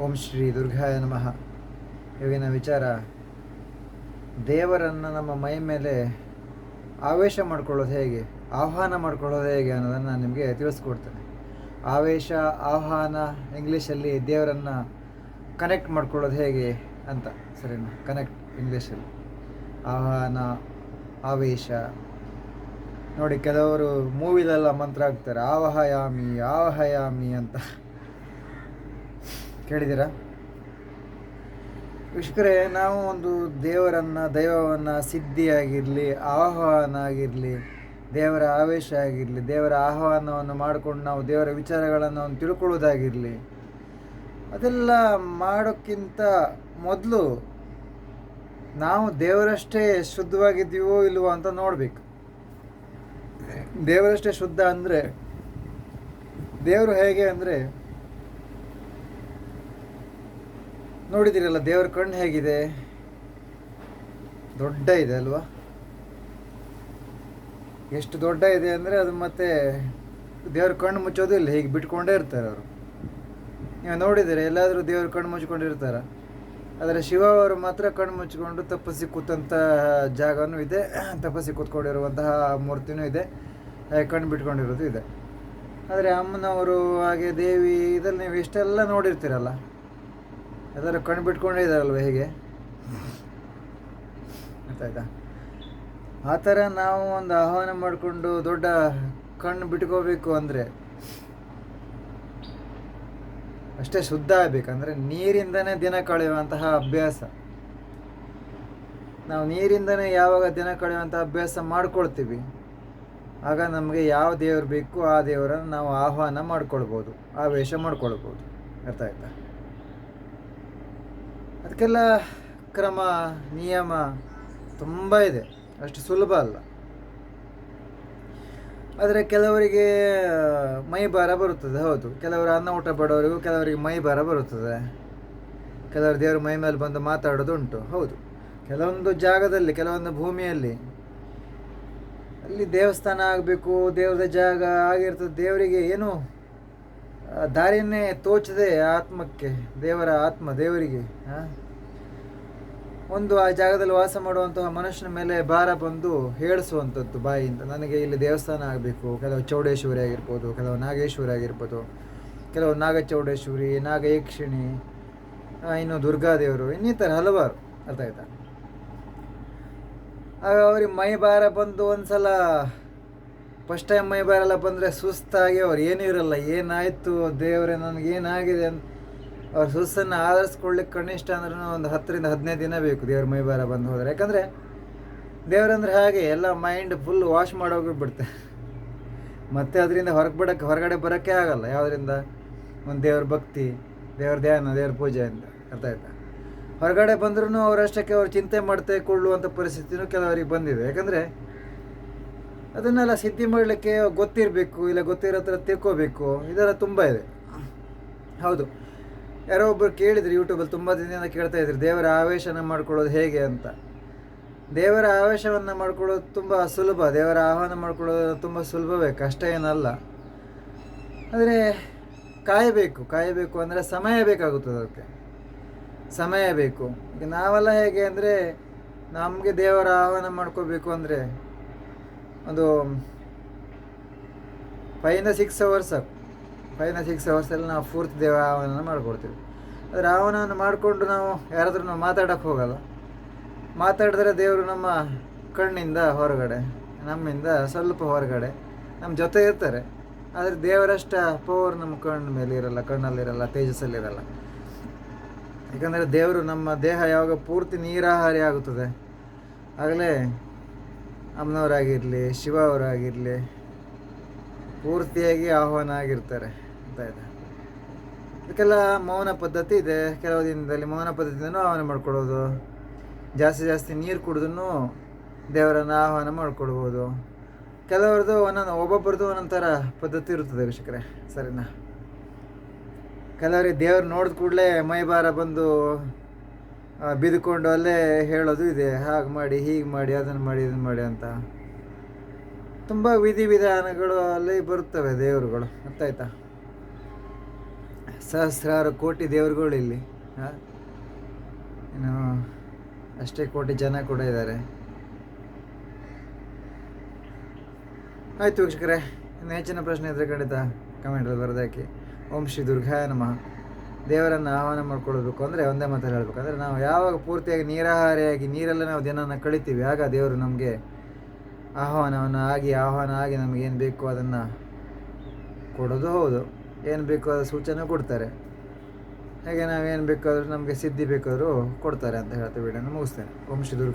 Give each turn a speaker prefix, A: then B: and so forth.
A: ಓಂ ಶ್ರೀ ದುರ್ಗಾಯ ನಮಃ. ಇವಿನ ವಿಚಾರ, ದೇವರನ್ನು ನಮ್ಮ ಮೈ ಮೇಲೆ ಆವೇಶ ಮಾಡ್ಕೊಳ್ಳೋದು ಹೇಗೆ, ಆಹ್ವಾನ ಮಾಡ್ಕೊಳ್ಳೋದು ಹೇಗೆ ಅನ್ನೋದನ್ನು ನಾನು ನಿಮಗೆ ತಿಳಿಸ್ಕೊಡ್ತೇನೆ. ಆವೇಶ, ಆಹ್ವಾನ ಇಂಗ್ಲೀಷಲ್ಲಿ ದೇವರನ್ನು ಕನೆಕ್ಟ್ ಮಾಡ್ಕೊಳ್ಳೋದು ಹೇಗೆ ಅಂತ, ಸರಿನಾ? ಕನೆಕ್ಟ್ ಇಂಗ್ಲೀಷಲ್ಲಿ. ಆಹ್ವಾನ, ಆವೇಶ. ನೋಡಿ, ಕೆಲವರು ಮೂವಿಲೆಲ್ಲ ಮಂತ್ರ ಆಗ್ತಾರೆ ಆವಹಯಾಮಿ ಆವಹಯಾಮಿ ಅಂತ. ಕೇಳಿದ್ದೀರಾ? ವೀಕ್ಷಕರೇ, ನಾವು ಒಂದು ದೇವರನ್ನು, ದೈವವನ್ನು ಸಿದ್ಧಿಯಾಗಿರಲಿ ಆಹ್ವಾನ ಆಗಿರಲಿ ದೇವರ ಆವೇಶ ಆಗಿರಲಿ, ದೇವರ ಆಹ್ವಾನವನ್ನು ಮಾಡಿಕೊಂಡು ನಾವು ದೇವರ ವಿಚಾರಗಳನ್ನು ಒಂದು ತಿಳ್ಕೊಳ್ಳೋದಾಗಿರಲಿ, ಅದೆಲ್ಲ ಮಾಡೋಕ್ಕಿಂತ ಮೊದಲು ನಾವು ದೇವರಷ್ಟೇ ಶುದ್ಧವಾಗಿದ್ದೀವೋ ಇಲ್ವೋ ಅಂತ ನೋಡಬೇಕು. ದೇವರಷ್ಟೇ ಶುದ್ಧ ಅಂದರೆ, ದೇವರು ಹೇಗೆ ಅಂದರೆ ನೋಡಿದಿರಲ್ಲ, ದೇವರ ಕಣ್ಣು ಹೇಗಿದೆ? ದೊಡ್ಡ ಇದೆ ಅಲ್ವಾ? ಎಷ್ಟು ದೊಡ್ಡ ಇದೆ ಅಂದರೆ ಅದು ಮತ್ತೆ ದೇವ್ರ ಕಣ್ಣು ಮುಚ್ಚೋದು ಇಲ್ಲ, ಹೀಗೆ ಬಿಟ್ಕೊಂಡೇ ಇರ್ತಾರೆ ಅವರು. ನೀವು ನೋಡಿದರೆ, ಎಲ್ಲಾದರೂ ದೇವ್ರ ಕಣ್ಣು ಮುಚ್ಕೊಂಡಿರ್ತಾರ? ಆದರೆ ಶಿವ ಅವರು ಮಾತ್ರ ಕಣ್ಣು ಮುಚ್ಚಿಕೊಂಡು ತಪಸ್ಸಿ ಕೂತಂತಹ ಜಾಗನೂ ಇದೆ, ತಪಸ್ಸಿ ಕೂತ್ಕೊಂಡಿರುವಂತಹ ಮೂರ್ತಿನೂ ಇದೆ ಕಣ್ಣು ಬಿಟ್ಕೊಂಡಿರೋದು ಇದೆ. ಆದರೆ ಅಮ್ಮನವರು ಹಾಗೆ ದೇವಿ ಇದರಲ್ಲಿ ನೀವು ಇಷ್ಟೆಲ್ಲ ನೋಡಿರ್ತೀರಲ್ಲ? ಎಲ್ಲರೂ ಕಣ್ಣು ಬಿಟ್ಕೊಂಡೇ ಇದ್ದಾರಲ್ವ ಹೇಗೆ? ಗೊತ್ತಾಯ್ತಾ? ಆ ಥರ ನಾವು ಒಂದು ಆಹ್ವಾನ ಮಾಡಿಕೊಂಡು ದೊಡ್ಡ ಕಣ್ಣು ಬಿಟ್ಕೋಬೇಕು ಅಂದರೆ ಅಷ್ಟೇ ಶುದ್ಧ ಆಗಬೇಕಂದ್ರೆ ನೀರಿಂದನೇ ದಿನ ಕಳೆಯುವಂತಹ ಅಭ್ಯಾಸ. ನಾವು ನೀರಿಂದನೇ ಯಾವಾಗ ದಿನ ಕಳೆಯುವಂಥ ಅಭ್ಯಾಸ ಮಾಡ್ಕೊಳ್ತೀವಿ, ಆಗ ನಮಗೆ ಯಾವ ದೇವರು ಬೇಕು ಆ ದೇವರನ್ನು ನಾವು ಆಹ್ವಾನ ಮಾಡ್ಕೊಳ್ಬೋದು, ಆವೇಶ ಮಾಡ್ಕೊಳ್ಬೋದು. ಅರ್ಥ ಆಯ್ತಾ? ಅದಕ್ಕೆಲ್ಲ ಕ್ರಮ ನಿಯಮ ತುಂಬ ಇದೆ. ಅಷ್ಟು ಸುಲಭ ಅಲ್ಲ. ಆದರೆ ಕೆಲವರಿಗೆ ಮೈ ಭಾರ ಬರುತ್ತದೆ, ಹೌದು. ಕೆಲವರು ಅನ್ನ ಊಟ ಪಡೋರಿಗೂ ಕೆಲವರಿಗೆ ಮೈ ಭಾರ ಬರುತ್ತದೆ. ಕೆಲವರು ದೇವರು ಮೈ ಮೇಲೆ ಬಂದು ಮಾತಾಡೋದು ಉಂಟು, ಹೌದು. ಕೆಲವೊಂದು ಜಾಗದಲ್ಲಿ, ಕೆಲವೊಂದು ಭೂಮಿಯಲ್ಲಿ, ಅಲ್ಲಿ ದೇವಸ್ಥಾನ ಆಗಬೇಕು ದೇವರ ಜಾಗ ಆಗಿರ್ತದೆ, ದೇವರಿಗೆ ಏನು ದಾರಿಯನ್ನೇ ತೋಚದೆ ಆತ್ಮಕ್ಕೆ, ದೇವರ ಆತ್ಮ ದೇವರಿಗೆ? ಒಂದು ಆ ಜಾಗದಲ್ಲಿ ವಾಸ ಮಾಡುವಂತಹ ಮನುಷ್ಯನ ಮೇಲೆ ಭಾರ ಬಂದು ಹೇಳಿಸುವಂಥದ್ದು ಬಾಯಿಂದ ನನಗೆ ಇಲ್ಲಿ ದೇವಸ್ಥಾನ ಆಗಬೇಕು, ಕೆಲವು ಚೌಡೇಶ್ವರಿ ಆಗಿರ್ಬೋದು, ಕೆಲವು ನಾಗೇಶ್ವರಿ ಆಗಿರ್ಬೋದು, ಕೆಲವು ನಾಗಚೌಡೇಶ್ವರಿ, ನಾಗಯಕ್ಷಿಣಿ ಇನ್ನು ದುರ್ಗಾದೇವರು, ಇನ್ನಿತರ ಹಲವಾರು, ಅರ್ಥ ಆಯ್ತಾ ಆಗ ಅವ್ರಿಗೆ ಮೈ ಭಾರ ಬಂದು ಒಂದ್ಸಲ ಫಸ್ಟ್ ಟೈಮ್ ಮೈ ಎಲ್ಲ ಬಂದರೆ ಸುಸ್ತಾಗಿ ಅವ್ರು ಏನೂ ಇರಲ್ಲ, ಏನಾಯಿತು ದೇವರೇ ನನಗೇನಾಗಿದೆ ಅಂತ. ಅವ್ರ ಸುಸ್ತನ್ನು ಆಧರಿಸ್ಕೊಳ್ಳಿಕ್ಕೆ ಕನಿಷ್ಠ ಅಂದ್ರೂ ಒಂದು ಹತ್ತರಿಂದ ಹದಿನೈದು ದಿನ ಬೇಕು ದೇವ್ರ ಮೈ ಬಾರ ಬಂದು ಹೋದರೆ. ಯಾಕಂದರೆ ದೇವರಂದ್ರೆ ಹಾಗೆ ಎಲ್ಲ ಮೈಂಡ್ ಫುಲ್ ವಾಶ್ ಮಾಡೋಗಿ ಬಿಡುತ್ತೆ. ಮತ್ತೆ ಅದರಿಂದ ಹೊರಗೆ ಬಿಡೋಕ್ಕೆ ಹೊರಗಡೆ ಬರೋಕ್ಕೆ ಆಗಲ್ಲ. ಯಾವುದರಿಂದ? ಒಂದು ದೇವ್ರ ಭಕ್ತಿ, ದೇವ್ರ ಧ್ಯಾನ, ದೇವ್ರ ಪೂಜೆ ಅಂತ ಅರ್ಥ ಆಯ್ತಾ? ಹೊರಗಡೆ ಬಂದ್ರೂ ಅವರಷ್ಟಕ್ಕೆ ಅವ್ರು ಚಿಂತೆ ಮಾಡ್ತಾ ಕೊಳ್ಳುವಂಥ ಪರಿಸ್ಥಿತಿನೂ ಕೆಲವರಿಗೆ ಬಂದಿದೆ. ಯಾಕಂದರೆ ಅದನ್ನೆಲ್ಲ ಸಿದ್ಧಿ ಮಾಡಲಿಕ್ಕೆ ಗೊತ್ತಿರಬೇಕು, ಇಲ್ಲ ಗೊತ್ತಿರೋ ಹತ್ರ ತಿಳ್ಕೋಬೇಕು. ಇದೆಲ್ಲ ತುಂಬ ಇದೆ. ಹೌದು. ಯಾರೋ ಒಬ್ಬರು ಕೇಳಿದ್ರು ಯೂಟ್ಯೂಬಲ್ಲಿ ತುಂಬ ದಿನದಿಂದ ಕೇಳ್ತಾ ಇದ್ರು, ದೇವರ ಆವೇಶನ ಮಾಡ್ಕೊಳ್ಳೋದು ಹೇಗೆ ಅಂತ. ದೇವರ ಆವೇಶವನ್ನು ಮಾಡ್ಕೊಳ್ಳೋದು ತುಂಬ ಸುಲಭ, ದೇವರ ಆಹ್ವಾನ ಮಾಡ್ಕೊಳ್ಳೋದು ತುಂಬ ಸುಲಭವೇ, ಕಷ್ಟ ಏನಲ್ಲ. ಆದರೆ ಕಾಯಬೇಕು ಕಾಯಬೇಕು ಅಂದರೆ ಸಮಯ ಬೇಕಾಗುತ್ತದೆ ಅದಕ್ಕೆ. ಸಮಯ ಬೇಕು. ಈಗ ನಾವೆಲ್ಲ ಹೇಗೆ ಅಂದರೆ, ನಮಗೆ ದೇವರ ಆಹ್ವಾನ ಮಾಡ್ಕೋಬೇಕು ಅಂದರೆ ಒಂದು ಫೈವಿಂದ ಸಿಕ್ಸ್ ಅವರ್ಸ್ ಸಾಕು ಸಿಕ್ಸ್ ಅವರ್ಸಲ್ಲಿ ನಾವು ಪೂರ್ತಿ ದೇವ ಆಹ್ವಾನ ಮಾಡ್ಕೊಡ್ತೀವಿ. ಆದರೆ ಆವನವನ್ನು ಮಾಡಿಕೊಂಡು ನಾವು ಯಾರಾದ್ರೂ ನಾವು ಮಾತಾಡೋಕ್ಕೆ ಹೋಗಲ್ಲ. ಮಾತಾಡಿದ್ರೆ ದೇವರು ನಮ್ಮ ಕಣ್ಣಿಂದ ಹೊರಗಡೆ, ನಮ್ಮಿಂದ ಸ್ವಲ್ಪ ಹೊರಗಡೆ, ನಮ್ಮ ಜೊತೆ ಇರ್ತಾರೆ. ಆದರೆ ದೇವರಷ್ಟ ಪವರ್ ನಮ್ಮ ಕಣ್ಣ ಮೇಲೆ ಇರಲ್ಲ ಕಣ್ಣಲ್ಲಿರಲ್ಲ ತೇಜಸ್ಸಲ್ಲಿರಲ್ಲ ಯಾಕಂದರೆ ದೇವರು ನಮ್ಮ ದೇಹ ಯಾವಾಗ ಪೂರ್ತಿ ನೀರಾಹಾರಿ ಆಗುತ್ತದೆ, ಆಗಲೇ ಅಮ್ಮನವರಾಗಿರಲಿ, ಶಿವ ಅವರಾಗಿರಲಿ, ಪೂರ್ತಿಯಾಗಿ ಆಹ್ವಾನ ಆಗಿರ್ತಾರೆ ಅಂತ ಇದೆ. ಇದಕ್ಕೆಲ್ಲ ಮೌನ ಪದ್ಧತಿ ಇದೆ. ಕೆಲವು ದಿನದಲ್ಲಿ ಮೌನ ಪದ್ಧತಿಯನ್ನು ಆಹ್ವಾನ ಮಾಡ್ಕೊಳ್ಳೋದು ಜಾಸ್ತಿ ಜಾಸ್ತಿ ನೀರು ಕುಡಿದ್ರೂ ದೇವರನ್ನು ಆಹ್ವಾನ ಮಾಡ್ಕೊಳ್ಬೋದು ಕೆಲವ್ರದ್ದು ಒಂದೊಂದು, ಒಬ್ಬೊಬ್ಬರದ್ದು ಒಂದೊಂದು ಥರ ಪದ್ಧತಿ ಇರುತ್ತದೆ ವೀಕ್ಷಕರೇ. ಸರಿನಾ? ಕೆಲವರಿಗೆ ದೇವ್ರು ನೋಡಿದ ಕೂಡಲೇ ಮೈ ಭಾರ ಬಂದು ಆ, ಬಿದ್ದುಕೊಂಡು ಅಲ್ಲೇ ಹೇಳೋದು ಇದೆ. ಹಾಗೆ ಮಾಡಿ ಹೀಗೆ ಮಾಡಿ ಅದನ್ನು ಮಾಡಿ ಇದನ್ನು ಮಾಡಿ ಅಂತ. ತುಂಬ ವಿಧಿ ವಿಧಾನಗಳು ಅಲ್ಲಿ ಬರುತ್ತವೆ ದೇವರುಗಳು. ಗೊತ್ತಾಯ್ತಾ? ಸಹಸ್ರಾರು ಕೋಟಿ ದೇವರುಗಳು ಇಲ್ಲಿ. ಏನು ಅಷ್ಟೇ ಕೋಟಿ ಜನ ಕೂಡ ಇದ್ದಾರೆ. ಆಯ್ತು ವೀಕ್ಷಕರೇ ಇನ್ನು ಹೆಚ್ಚಿನ ಪ್ರಶ್ನೆ ಇದ್ದರೆ ಖಂಡಿತ ಕಮೆಂಟಲ್ಲಿ ಬರೆದಾಕಿ. ಓಂ ಶ್ರೀ ದುರ್ಗಾಯ ನಮಃ. ದೇವರನ್ನು ಆಹ್ವಾನ ಮಾಡ್ಕೊಳ್ಬೇಕು ಅಂದರೆ ಒಂದೇ ಮಾತಲ್ಲಿ ಹೇಳ್ಬೇಕು. ಅಂದರೆ ನಾವು ಯಾವಾಗ ಪೂರ್ತಿಯಾಗಿ ನೀರಾಹಾರಿಯಾಗಿ ನೀರಲ್ಲೇ ನಾವು ದಿನನ ಕಳಿತೀವಿ, ಆಗ ದೇವರು ನಮಗೆ ಆಹ್ವಾನವನ್ನು ಆಗಿ, ಆಹ್ವಾನ ಆಗಿ ನಮಗೇನು ಬೇಕು ಅದನ್ನು ಕೊಡೋದು ಹೌದು. ಏನು ಬೇಕು ಅದರ ಸೂಚನೆ ಕೊಡ್ತಾರೆ. ಹಾಗೆ ನಾವೇನು ಬೇಕಾದರೂ ನಮಗೆ ಸಿದ್ಧಿ ಬೇಕಾದರೂ ಕೊಡ್ತಾರೆ ಅಂತ ಹೇಳ್ತೇವೆ ವಿಡಿಯೋನ ಮುಗಿಸ್ತೇನೆ. ವಂಶದುರ್ಗ